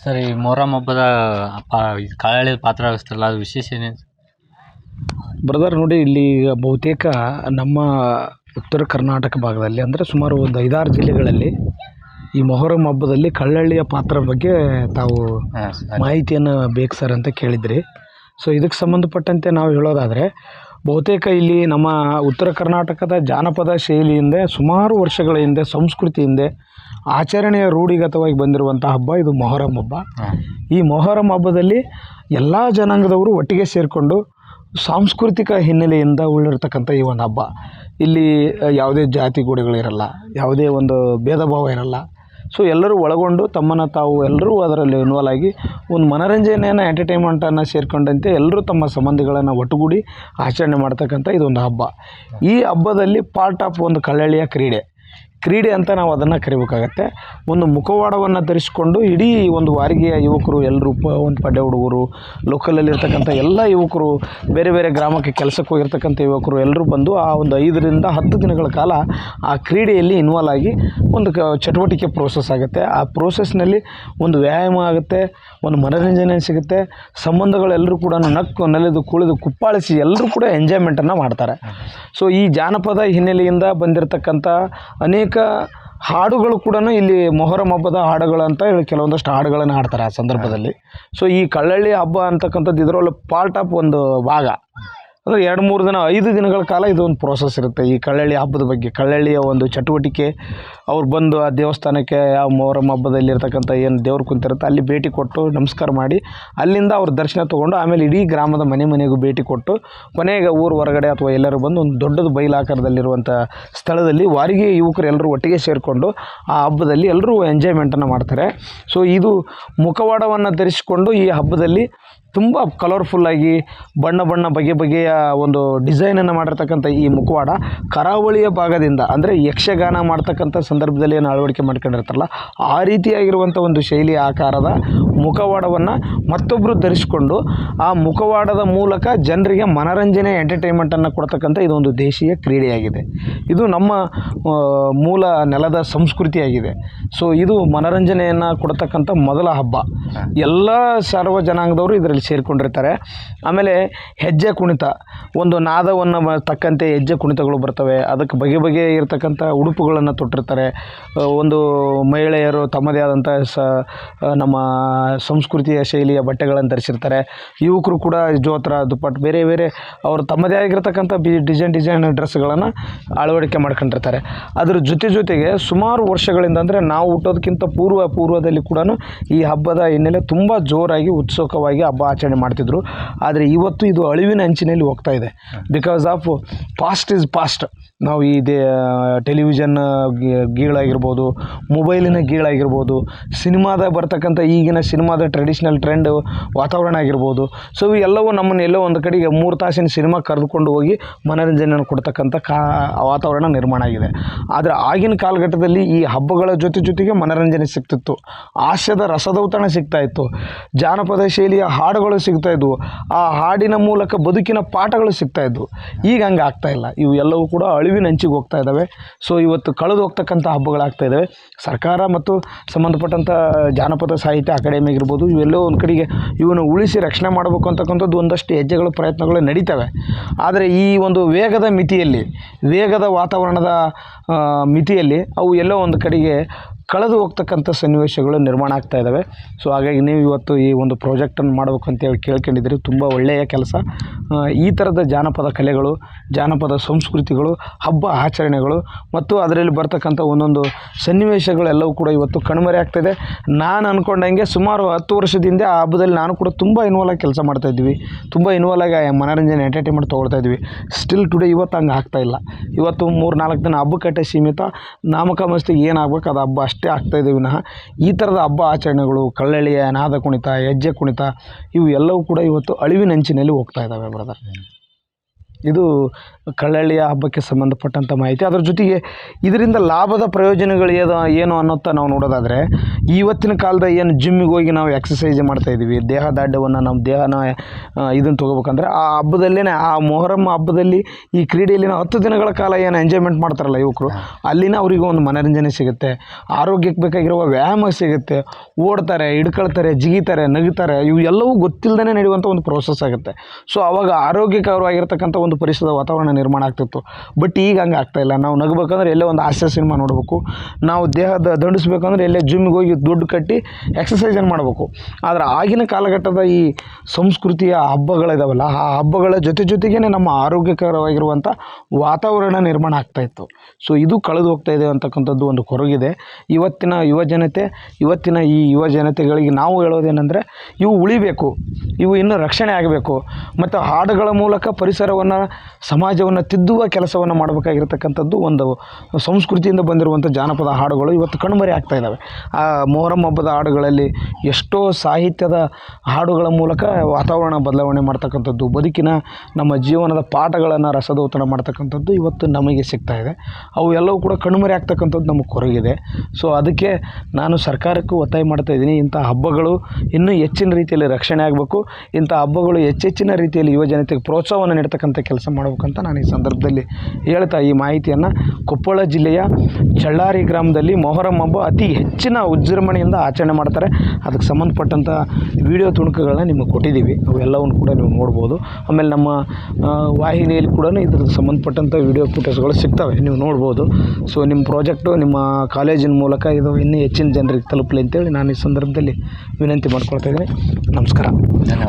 Sir ಈ ಮೊಹರಂ ಹಬ್ಬದ ಪಾ ಇದು ಪಾತ್ರ ವಹಿಸ್ತಾರಲ್ಲ ಅದು ವಿಶೇಷ ಏನೇನು ಬ್ರದರ್ ನೋಡಿ ಇಲ್ಲಿ ಬಹುತೇಕ ನಮ್ಮ ಉತ್ತರ ಕರ್ನಾಟಕ ಭಾಗದಲ್ಲಿ ಅಂದರೆ ಸುಮಾರು ಒಂದು ಐದಾರು ಜಿಲ್ಲೆಗಳಲ್ಲಿ ಈ ಮೊಹರಂ ಹಬ್ಬದಲ್ಲಿ ಕಳ್ಳಳ್ಳಿಯ ಪಾತ್ರ ಬಗ್ಗೆ ತಾವು ಹಾಂ ಸರ್. ಮಾಹಿತಿಯನ್ನು ಬೇಕು ಸರ್ ಅಂತ ಕೇಳಿದ್ರಿ. ಸೊ ಇದಕ್ಕೆ ಸಂಬಂಧಪಟ್ಟಂತೆ ನಾವು ಹೇಳೋದಾದರೆ ಬಹುತೇಕ ಇಲ್ಲಿ ನಮ್ಮ ಉತ್ತರ ಕರ್ನಾಟಕದ ಜಾನಪದ ಶೈಲಿಯಿಂದ ಸುಮಾರು ವರ್ಷಗಳ ಹಿಂದೆ ಸಂಸ್ಕೃತಿ ಹಿಂದೆ ಆಚರಣೆಯ ರೂಢಿಗತವಾಗಿ ಬಂದಿರುವಂಥ ಹಬ್ಬ ಇದು ಮೊಹರಂ ಹಬ್ಬ. ಈ ಮೊಹರಂ ಹಬ್ಬದಲ್ಲಿ ಎಲ್ಲ ಜನಾಂಗದವರು ಒಟ್ಟಿಗೆ ಸೇರಿಕೊಂಡು ಸಾಂಸ್ಕೃತಿಕ ಹಿನ್ನೆಲೆಯಿಂದ ಉಳ್ಳಿರ್ತಕ್ಕಂಥ ಈ ಒಂದು ಹಬ್ಬ. ಇಲ್ಲಿ ಯಾವುದೇ ಜಾತಿ ಗೋಡೆಗಳಿರಲ್ಲ ಯಾವುದೇ ಒಂದು ಭೇದ ಭಾವ ಇರಲ್ಲ. ಸೊ ಎಲ್ಲರೂ ಒಳಗೊಂಡು ತಮ್ಮನ್ನು ತಾವು ಎಲ್ಲರೂ ಅದರಲ್ಲಿ ಇನ್ವಾಲ್ವ್ ಆಗಿ ಒಂದು ಮನೋರಂಜನೆಯನ್ನು ಎಂಟರ್ಟೈನ್ಮೆಂಟನ್ನು ಸೇರಿಕೊಂಡಂತೆ ಎಲ್ಲರೂ ತಮ್ಮ ಸಂಬಂಧಿಗಳನ್ನು ಒಟ್ಟುಗೂಡಿ ಆಚರಣೆ ಮಾಡ್ತಕ್ಕಂಥ ಇದೊಂದು ಹಬ್ಬ. ಈ ಹಬ್ಬದಲ್ಲಿ ಪಾರ್ಟ್ ಆಫ್ ಒಂದು ಕಳ್ಳಳಿಯ ಕ್ರೀಡೆ. ಕ್ರೀಡೆ ಅಂತ ನಾವು ಅದನ್ನು ಕರಿಬೇಕಾಗತ್ತೆ. ಒಂದು ಮುಖವಾಡವನ್ನು ಧರಿಸಿಕೊಂಡು ಇಡೀ ಒಂದು ವಾರಿಗೆಯ ಯುವಕರು ಎಲ್ಲರೂ ಪ ಒಂದು ಪಡ್ಡೆ ಹುಡುಗರು ಲೋಕಲಲ್ಲಿರ್ತಕ್ಕಂಥ ಎಲ್ಲ ಯುವಕರು ಬೇರೆ ಬೇರೆ ಗ್ರಾಮಕ್ಕೆ ಕೆಲಸಕ್ಕೆ ಹೋಗಿರ್ತಕ್ಕಂಥ ಯುವಕರು ಎಲ್ಲರೂ ಬಂದು ಆ ಒಂದು ಐದರಿಂದ ಹತ್ತು ದಿನಗಳ ಕಾಲ ಆ ಕ್ರೀಡೆಯಲ್ಲಿ ಇನ್ವಾಲ್ವ್ ಆಗಿ ಒಂದು ಕ ಚಟುವಟಿಕೆ ಪ್ರೋಸೆಸ್ ಆಗುತ್ತೆ. ಆ ಪ್ರೋಸೆಸ್ನಲ್ಲಿ ಒಂದು ವ್ಯಾಯಾಮ ಆಗುತ್ತೆ ಒಂದು ಮನೋರಂಜನೆ ಸಿಗುತ್ತೆ. ಸಂಬಂಧಗಳೆಲ್ಲರೂ ಕೂಡ ನಕ್ಕು ನೆಲೆದು ಕುಳಿದು ಕುಪ್ಪಾಳಿಸಿ ಎಲ್ಲರೂ ಕೂಡ ಎಂಜಾಯ್ಮೆಂಟನ್ನು ಮಾಡ್ತಾರೆ. ಸೊ ಈ ಜಾನಪದ ಹಿನ್ನೆಲೆಯಿಂದ ಬಂದಿರತಕ್ಕಂಥ ಅನೇಕ ಹಾಡುಗಳು ಕೂಡ ಇಲ್ಲಿ ಮೊಹರಂ ಹಬ್ಬದ ಹಾಡುಗಳು ಅಂತ ಹೇಳಿ ಕೆಲವೊಂದಷ್ಟು ಹಾಡುಗಳನ್ನು ಹಾಡ್ತಾರೆ ಆ ಸಂದರ್ಭದಲ್ಲಿ. ಸೊ ಈ ಕಳ್ಳಳ್ಳಿ ಹಬ್ಬ ಅಂತಕ್ಕಂಥದ್ದು ಇದರಲ್ಲಿ ಪಾರ್ಟ್ ಆಫ್ ಒಂದು ಭಾಗ. ಅಂದರೆ ಎರಡು ಮೂರು ದಿನ, ಐದು ದಿನಗಳ ಕಾಲ ಇದೊಂದು ಪ್ರೋಸೆಸ್ ಇರುತ್ತೆ. ಈ ಕಳ್ಳಳ್ಳಿ ಹಬ್ಬದ ಬಗ್ಗೆ, ಕಳ್ಳಳ್ಳಿಯ ಒಂದು ಚಟುವಟಿಕೆ. ಅವ್ರು ಬಂದು ಆ ದೇವಸ್ಥಾನಕ್ಕೆ, ಆ ಮೊಹರಂ ಹಬ್ಬದಲ್ಲಿ ಇರ್ತಕ್ಕಂಥ ಏನು ದೇವ್ರು ಕುಂತಿರುತ್ತೆ, ಅಲ್ಲಿ ಭೇಟಿ ಕೊಟ್ಟು ನಮಸ್ಕಾರ ಮಾಡಿ, ಅಲ್ಲಿಂದ ಅವ್ರ ದರ್ಶನ ತೊಗೊಂಡು, ಆಮೇಲೆ ಇಡೀ ಗ್ರಾಮದ ಮನೆ ಮನೆಗೂ ಭೇಟಿ ಕೊಟ್ಟು, ಕೊನೆಗೆ ಊರು ಹೊರಗಡೆ ಅಥವಾ ಎಲ್ಲರೂ ಬಂದು ಒಂದು ದೊಡ್ಡದು ಬಯಲಾಕಾರದಲ್ಲಿರುವಂಥ ಸ್ಥಳದಲ್ಲಿ ವಾರಿಗೆ ಯುವಕರು ಎಲ್ಲರೂ ಒಟ್ಟಿಗೆ ಸೇರಿಕೊಂಡು ಆ ಹಬ್ಬದಲ್ಲಿ ಎಲ್ಲರೂ ಎಂಜಾಯ್ಮೆಂಟನ್ನು ಮಾಡ್ತಾರೆ. ಸೊ ಇದು ಮುಖವಾಡವನ್ನು ಧರಿಸಿಕೊಂಡು ಈ ಹಬ್ಬದಲ್ಲಿ ತುಂಬ ಕಲರ್ಫುಲ್ಲಾಗಿ ಬಣ್ಣ ಬಣ್ಣ ಬಗೆ ಬಗೆಯ ಒಂದು ಡಿಸೈನನ್ನು ಮಾಡಿರ್ತಕ್ಕಂಥ ಈ ಮುಖವಾಡ ಕರಾವಳಿಯ ಭಾಗದಿಂದ ಅಂದರೆ ಯಕ್ಷಗಾನ ಮಾಡ್ತಕ್ಕಂಥ ಸಂದರ್ಭದಲ್ಲಿ ಏನು ಅಳವಡಿಕೆ ಮಾಡ್ಕೊಂಡಿರ್ತಾರಲ್ಲ ಆ ರೀತಿಯಾಗಿರುವಂಥ ಒಂದು ಶೈಲಿ ಆಕಾರದ ಮುಖವಾಡವನ್ನು ಮತ್ತೊಬ್ಬರು ಧರಿಸಿಕೊಂಡು ಆ ಮುಖವಾಡದ ಮೂಲಕ ಜನರಿಗೆ ಮನರಂಜನೆ ಎಂಟರ್ಟೈನ್ಮೆಂಟನ್ನು ಕೊಡ್ತಕ್ಕಂಥ ಇದೊಂದು ದೇಶೀಯ ಕ್ರೀಡೆಯಾಗಿದೆ. ಇದು ನಮ್ಮ ಮೂಲ ನೆಲದ ಸಂಸ್ಕೃತಿಯಾಗಿದೆ. ಸೊ ಇದು ಮನರಂಜನೆಯನ್ನು ಕೊಡ್ತಕ್ಕಂಥ ಮೊದಲ ಹಬ್ಬ. ಎಲ್ಲ ಸರ್ವ ಜನಾಂಗದವರು ಇದರಲ್ಲಿ ಸೇರಿಕೊಂಡಿರ್ತಾರೆ. ಆಮೇಲೆ ಹೆಜ್ಜೆ ಕುಣಿತ. ಒಂದು ನಾದವನ್ನು ತಕ್ಕಂತೆ ಹೆಜ್ಜೆ ಕುಣಿತಗಳು ಬರ್ತವೆ. ಅದಕ್ಕೆ ಬಗೆ ಬಗೆ ಇರತಕ್ಕಂಥ ಉಡುಪುಗಳನ್ನು ತೊಟ್ಟಿರ್ತಾರೆ. ಒಂದು ಮಹಿಳೆಯರು ತಮ್ಮದೇ ಆದಂಥ ಸ ನಮ್ಮ ಸಂಸ್ಕೃತಿಯ ಶೈಲಿಯ ಬಟ್ಟೆಗಳನ್ನು ಧರಿಸಿರ್ತಾರೆ. ಯುವಕರು ಕೂಡ ಜೋತ್ರ, ದುಪ್ಪಟ್ಟು, ಬೇರೆ ಬೇರೆ ಅವರು ತಮ್ಮದೇ ಆಗಿರ್ತಕ್ಕಂಥ ಬಿ, ಡಿಸೈನ್ ಡಿಸೈನ್ ಡ್ರೆಸ್ಗಳನ್ನು ಅಳವಡಿಕೆ ಮಾಡ್ಕೊಂಡಿರ್ತಾರೆ. ಅದ್ರ ಜೊತೆ ಜೊತೆಗೆ ಸುಮಾರು ವರ್ಷಗಳಿಂದ ಅಂದರೆ ನಾವು ಹುಟ್ಟೋದಕ್ಕಿಂತ ಪೂರ್ವ ಪೂರ್ವದಲ್ಲಿ ಕೂಡ ಈ ಹಬ್ಬದ ಹಿನ್ನೆಲೆ ತುಂಬ ಜೋರಾಗಿ, ಉತ್ಸುಕವಾಗಿ ಹಬ್ಬ ಆಚರಣೆ ಮಾಡ್ತಿದ್ರು. ಆದರೆ ಇವತ್ತು ಇದು ಅಳಿವಿನ ಅಂಚಿನಲ್ಲಿ ಹೋಗ್ತಾ ಇದೆ. Because of past is past ನಾವು ಈ ದೇ ಟೆಲಿವಿಷನ್ ಗೀಳಾಗಿರ್ಬೋದು ಮೊಬೈಲಿನ ಗೀಳಾಗಿರ್ಬೋದು, ಸಿನಿಮಾದ ಬರ್ತಕ್ಕಂಥ ಈಗಿನ ಸಿನಿಮಾದ ಟ್ರೆಡಿಷ್ನಲ್ ಟ್ರೆಂಡ್ ವಾತಾವರಣ ಆಗಿರ್ಬೋದು. ಸೊ ಎಲ್ಲವೂ ನಮ್ಮನ್ನು ಎಲ್ಲೋ ಒಂದು ಕಡೆಗೆ ಮೂರು ತಾಸಿನ ಸಿನಿಮಾ ಕರೆದುಕೊಂಡು ಹೋಗಿ ಮನೋರಂಜನೆಯನ್ನು ಕೊಡ್ತಕ್ಕಂಥ ಕಾ, ವಾತಾವರಣ ನಿರ್ಮಾಣ ಆಗಿದೆ. ಆದರೆ ಆಗಿನ ಕಾಲಘಟ್ಟದಲ್ಲಿ ಈ ಹಬ್ಬಗಳ ಜೊತೆ ಜೊತೆಗೆ ಮನೋರಂಜನೆ ಸಿಗ್ತಿತ್ತು. ಹಾಸ್ಯದ ರಸದೌತಣ ಸಿಗ್ತಾ ಇತ್ತು. ಜಾನಪದ ಶೈಲಿಯ ಹಾಡುಗಳು ಸಿಗ್ತಾ ಇದ್ವು. ಆ ಹಾಡಿನ ಮೂಲಕ ಬದುಕಿನ ಪಾಠಗಳು ಸಿಗ್ತಾ ಇದ್ವು. ಈಗ ಹಂಗೆ ಆಗ್ತಾ ಇಲ್ಲ. ಇವು ಎಲ್ಲವೂ ಕೂಡ ಅಳಿವಿನ ಹಂಚಿಗೆ ಹೋಗ್ತಾ ಇದ್ದಾವೆ. ಸೊ ಇವತ್ತು ಕಳೆದು ಹೋಗ್ತಕ್ಕಂಥ ಹಬ್ಬಗಳಾಗ್ತಾ ಇದ್ದಾವೆ. ಸರ್ಕಾರ ಮತ್ತು ಸಂಬಂಧಪಟ್ಟಂಥ ಜಾನಪದ ಸಾಹಿತ್ಯ ಅಕಾಡೆಮಿ ಆಗಿರ್ಬೋದು, ಇವೆಲ್ಲೋ ಒಂದು ಕಡೆಗೆ ಇವನ್ನು ಉಳಿಸಿ ರಕ್ಷಣೆ ಮಾಡಬೇಕು ಅಂತಕ್ಕಂಥದ್ದು ಒಂದಷ್ಟು ಹೆಜ್ಜೆಗಳು, ಪ್ರಯತ್ನಗಳು ನಡೀತವೆ. ಆದರೆ ಈ ಒಂದು ವೇಗದ ಮಿತಿಯಲ್ಲಿ, ವೇಗದ ವಾತಾವರಣದ ಮಿತಿಯಲ್ಲಿ ಅವು ಎಲ್ಲೋ ಒಂದು ಕಡೆಗೆ ಕಳೆದು ಹೋಗ್ತಕ್ಕಂಥ ಸನ್ನಿವೇಶಗಳು ನಿರ್ಮಾಣ ಆಗ್ತಾ ಇದ್ದಾವೆ. ಸೊ ಹಾಗಾಗಿ ನೀವು ಇವತ್ತು ಈ ಒಂದು ಪ್ರಾಜೆಕ್ಟನ್ನು ಮಾಡಬೇಕು ಅಂತೇಳಿ ಕೇಳ್ಕೊಂಡಿದ್ದೀರಿ. ತುಂಬ ಒಳ್ಳೆಯ ಕೆಲಸ. ಈ ಥರದ ಜಾನಪದ ಕಲೆಗಳು, ಜಾನಪದ ಸಂಸ್ಕೃತಿಗಳು, ಹಬ್ಬ ಆಚರಣೆಗಳು ಮತ್ತು ಅದರಲ್ಲಿ ಬರ್ತಕ್ಕಂಥ ಒಂದೊಂದು ಸನ್ನಿವೇಶಗಳೆಲ್ಲವೂ ಕೂಡ ಇವತ್ತು ಕಣ್ಮರೆ ಆಗ್ತಾಯಿದೆ ನಾನು ಅಂದ್ಕೊಂಡಂಗೆ ಸುಮಾರು ಹತ್ತು ವರ್ಷದಿಂದ ಆ ಹಬ್ಬದಲ್ಲಿ ನಾನು ಕೂಡ ತುಂಬ ಇನ್ವಾಲ್ ಆಗಿ ಕೆಲಸ ಮಾಡ್ತಾಯಿದ್ವಿ ತುಂಬ ಇನ್ವಾಲ್ ಆಗಿ ಮನೋರಂಜನೆ ಎಂಟರ್ಟೈನ್ಮೆಂಟ್ ತೊಗೊಳ್ತಾ ಇದ್ವಿ ಸ್ಟಿಲ್ ಟುಡೇ ಇವತ್ತು ಹಂಗೆ ಆಗ್ತಾ ಇಲ್ಲ. ಇವತ್ತು ಮೂರು ನಾಲ್ಕು ದಿನ ಹಬ್ಬಕ್ಕಟ್ಟೆ ಸೀಮಿತ. ನಾಮಕ ಮಸ್ತಿಗೆ ಏನಾಗಬೇಕು ಅದು ಹಬ್ಬ ಅಷ್ಟೇ. ಆಗ್ತಾಯಿದೆ ವಿನಃ. ಈ ಥರದ ಹಬ್ಬ ಆಚರಣೆಗಳು, ಕಳ್ಳಳಿಯ ನಾದ ಕುಣಿತ, ಹೆಜ್ಜೆ ಕುಣಿತ, ಇವು ಎಲ್ಲವೂ ಕೂಡ ಇವತ್ತು ಅಳಿವಿನಂಚಿನಲ್ಲಿ ಹೋಗ್ತಾ ಇದ್ದಾವೆ ಬ್ರದರ್ ಇದು ಕಳ್ಳಳ್ಳಿಯ ಹಬ್ಬಕ್ಕೆ ಸಂಬಂಧಪಟ್ಟಂಥ ಮಾಹಿತಿ. ಅದ್ರ ಜೊತೆಗೆ ಇದರಿಂದ ಲಾಭದ ಪ್ರಯೋಜನಗಳು ಏನು ಏನು ಅನ್ನೋತ್ತ ನಾವು ನೋಡೋದಾದರೆ ಇವತ್ತಿನ ಕಾಲದ ಏನು ಜಿಮ್ಮಿಗೆ ಹೋಗಿ ನಾವು ಎಕ್ಸಸೈಸ್ ಮಾಡ್ತಾ ಇದ್ದೀವಿ ದೇಹ ದಾಢ್ಯವನ್ನು ನಮ್ಮ ದೇಹನ ಇದನ್ನು ತೊಗೋಬೇಕಂದ್ರೆ, ಆ ಹಬ್ಬದಲ್ಲೇ ಆ ಮೊಹರಂ ಹಬ್ಬದಲ್ಲಿ ಈ ಕ್ರೀಡೆಯಲ್ಲಿ ಹತ್ತು ದಿನಗಳ ಕಾಲ ಏನು ಎಂಜಾಯ್ಮೆಂಟ್ ಮಾಡ್ತಾರಲ್ಲ ಯುವಕರು, ಅಲ್ಲಿನ ಅವರಿಗೆ ಒಂದು ಮನರಂಜನೆ ಸಿಗುತ್ತೆ, ಆರೋಗ್ಯಕ್ಕೆ ಬೇಕಾಗಿರುವ ವ್ಯಾಯಾಮ ಸಿಗುತ್ತೆ, ಓಡ್ತಾರೆ, ಹಿಡ್ಕೊಳ್ತಾರೆ, ಜಿಗಿತಾರೆ ನಗುತ್ತಾರೆ ಇವು ಎಲ್ಲವೂ ಗೊತ್ತಿಲ್ಲದೇ ನಡೆಯುವಂಥ ಒಂದು ಪ್ರೋಸೆಸ್ ಆಗುತ್ತೆ. ಸೊ ಅವಾಗ ಆರೋಗ್ಯಕರವಾಗಿರ್ತಕ್ಕಂಥ ಒಂದು ಪರಿಸರದ ವಾತಾವರಣ ನಿರ್ಮಾಣ ಆಗ್ತಿತ್ತು. ಬಟ್ ಈಗ ಹಂಗೆ ಆಗ್ತಾಯಿಲ್ಲ ನಾವು ನಗಬೇಕಂದ್ರೆ ಎಲ್ಲೇ ಒಂದು ಹಾಸ್ಯ ಸಿನಿಮಾ ನೋಡಬೇಕು. ನಾವು ದೇಹದ ದಂಡಿಸ್ಬೇಕಂದ್ರೆ ಎಲ್ಲೇ ಜಿಮ್ಗೆ ಹೋಗಿ ದುಡ್ಡು ಕಟ್ಟಿ ಎಕ್ಸಸೈಸನ್ನು ಮಾಡಬೇಕು. ಆದರೆ ಆಗಿನ ಕಾಲಘಟ್ಟದ ಈ ಸಂಸ್ಕೃತಿಯ ಹಬ್ಬಗಳಿದಾವಲ್ಲ, ಆ ಹಬ್ಬಗಳ ಜೊತೆ ಜೊತೆಗೇ ನಮ್ಮ ಆರೋಗ್ಯಕರವಾಗಿರುವಂಥ ವಾತಾವರಣ ನಿರ್ಮಾಣ ಆಗ್ತಾ ಇತ್ತು. ಸೊ ಇದು ಕಳೆದು ಹೋಗ್ತಾ ಇದೆ ಅಂತಕ್ಕಂಥದ್ದು ಒಂದು ಕೊರಗಿದೆ. ಇವತ್ತಿನ ಯುವ ಜನತೆ, ಇವತ್ತಿನ ಈ ಯುವ ಜನತೆಗಳಿಗೆ ನಾವು ಹೇಳೋದೇನೆಂದರೆ, ಇವು ಉಳಿಬೇಕು. ಇವು ಇನ್ನೂ ರಕ್ಷಣೆ ಆಗಬೇಕು. ಮತ್ತು ಹಾಡುಗಳ ಮೂಲಕ ಪರಿಸರವನ್ನು ಸಮಾಜವನ್ನು ತಿದ್ದುವ ಕೆಲಸವನ್ನು ಮಾಡಬೇಕಾಗಿರ್ತಕ್ಕಂಥದ್ದು ಒಂದು ಸಂಸ್ಕೃತಿಯಿಂದ ಬಂದಿರುವಂಥ ಜಾನಪದ ಹಾಡುಗಳು ಇವತ್ತು ಕಣ್ಮರೆ ಆಗ್ತಾ ಇದ್ದಾವೆ. ಆ ಮೊಹರಂ ಹಬ್ಬದ ಹಾಡುಗಳಲ್ಲಿ ಎಷ್ಟೋ ಸಾಹಿತ್ಯದ ಹಾಡುಗಳ ಮೂಲಕ ವಾತಾವರಣ ಬದಲಾವಣೆ ಮಾಡ್ತಕ್ಕಂಥದ್ದು, ಬದುಕಿನ ನಮ್ಮ ಜೀವನದ ಪಾಠಗಳನ್ನು ರಸದೌತಣ ಮಾಡ್ತಕ್ಕಂಥದ್ದು ಇವತ್ತು ನಮಗೆ ಸಿಗ್ತಾ ಇದೆ. ಅವು ಎಲ್ಲವೂ ಕೂಡ ಕಣ್ಮರೆ ಆಗ್ತಕ್ಕಂಥದ್ದು ನಮಗೆ ಕೊರಗಿದೆ. ಸೊ ಅದಕ್ಕೆ ನಾನು ಸರ್ಕಾರಕ್ಕೂ ಒತ್ತಾಯ ಮಾಡ್ತಾ ಇದ್ದೀನಿ, ಇಂಥ ಹಬ್ಬಗಳು ಇನ್ನೂ ಹೆಚ್ಚಿನ ರೀತಿಯಲ್ಲಿ ರಕ್ಷಣೆ ಆಗಬೇಕು. ಇಂಥ ಹಬ್ಬಗಳು ಹೆಚ್ಚೆಚ್ಚಿನ ರೀತಿಯಲ್ಲಿ ಯುವ ಜನತೆಗೆ ಪ್ರೋತ್ಸಾಹವನ್ನು ನೀಡ್ತಕ್ಕಂಥ ಕೆಲಸ ಮಾಡಬೇಕಂತ ನಾನು ಈ ಸಂದರ್ಭದಲ್ಲಿ ಹೇಳ್ತಾ ಈ ಮಾಹಿತಿಯನ್ನು ಕೊಪ್ಪಳ ಜಿಲ್ಲೆಯ ಚಳ್ಳಾರಿ ಗ್ರಾಮದಲ್ಲಿ ಮೊಹರಂ ಹಬ್ಬ ಅತಿ ಹೆಚ್ಚಿನ ವಿಜೃಂಭಣೆಯಿಂದ ಆಚರಣೆ ಮಾಡ್ತಾರೆ. ಅದಕ್ಕೆ ಸಂಬಂಧಪಟ್ಟಂಥ ವಿಡಿಯೋ ತುಣುಕುಗಳನ್ನ ನಿಮಗೆ ಕೊಟ್ಟಿದ್ದೀವಿ. ಅವೆಲ್ಲವನ್ನು ಕೂಡ ನೀವು ನೋಡ್ಬೋದು. ಆಮೇಲೆ ನಮ್ಮ ವಾಹಿನಿಯಲ್ಲಿ ಕೂಡ ಇದ್ರದ್ದು ಸಂಬಂಧಪಟ್ಟಂಥ ವಿಡಿಯೋ ಫೋಟೋಸ್ಗಳು ಸಿಗ್ತವೆ. ನೀವು ನೋಡ್ಬೋದು. ಸೊ ನಿಮ್ಮ ಪ್ರಾಜೆಕ್ಟು ನಿಮ್ಮ ಕಾಲೇಜಿನ ಮೂಲಕ ಇದು ಇನ್ನೂ ಹೆಚ್ಚಿನ ಜನರಿಗೆ ತಲುಪಲಿ ಅಂತೇಳಿ ನಾನು ಈ ಸಂದರ್ಭದಲ್ಲಿ ವಿನಂತಿ ಮಾಡ್ಕೊಳ್ತಾ ಇದ್ದೀನಿ. ನಮಸ್ಕಾರ.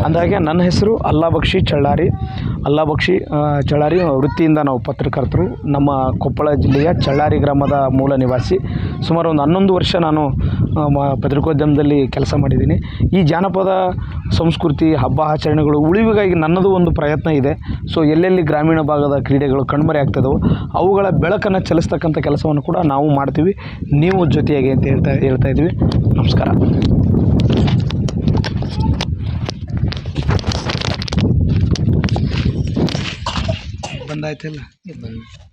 ಅಂದಾಗೆ ನನ್ನ ಹೆಸರು ಅಲ್ಲಾ ಬಕ್ಷಿ ಚಳ್ಳಾರಿ. ಅಲ್ಲಾ ಬಕ್ಷಿ ಚಳ್ಳಾರಿ ವೃತ್ತಿಯಿಂದ ನಾವು ಪತ್ರಕರ್ತರು. ನಮ್ಮ ಕೊಪ್ಪಳ ಜಿಲ್ಲೆಯ ಚಳ್ಳಾರಿ ಗ್ರಾಮದ ಮೂಲ ನಿವಾಸಿ. ಸುಮಾರು ಒಂದು ಹನ್ನೊಂದು ವರ್ಷ ನಾನು ಮ- ಪತ್ರಿಕೋದ್ಯಮದಲ್ಲಿ ಕೆಲಸ ಮಾಡಿದ್ದೀನಿ. ಈ ಜಾನಪದ ಸಂಸ್ಕೃತಿ, ಹಬ್ಬ ಆಚರಣೆಗಳು ಉಳಿವಿಗಾಗಿ ನನ್ನದು ಒಂದು ಪ್ರಯತ್ನ ಇದೆ. ಸೊ ಎಲ್ಲೆಲ್ಲಿ ಗ್ರಾಮೀಣ ಭಾಗದ ಕ್ರೀಡೆಗಳು ಕಣ್ಮರೆ ಆಗ್ತದವೋ ಅವುಗಳ ಬೆಳಕನ್ನು ಚಲಿಸ್ತಕ್ಕಂಥ ಕೆಲಸವನ್ನು ಕೂಡ ನಾವು ಮಾಡ್ತೀವಿ. ನೀವು ಜೊತೆಯಾಗಿ ಅಂತ ಹೇಳ್ತಾ ಹೇಳ್ತಾ ಇದ್ದೀವಿ. ನಮಸ್ಕಾರ. बंद आए थे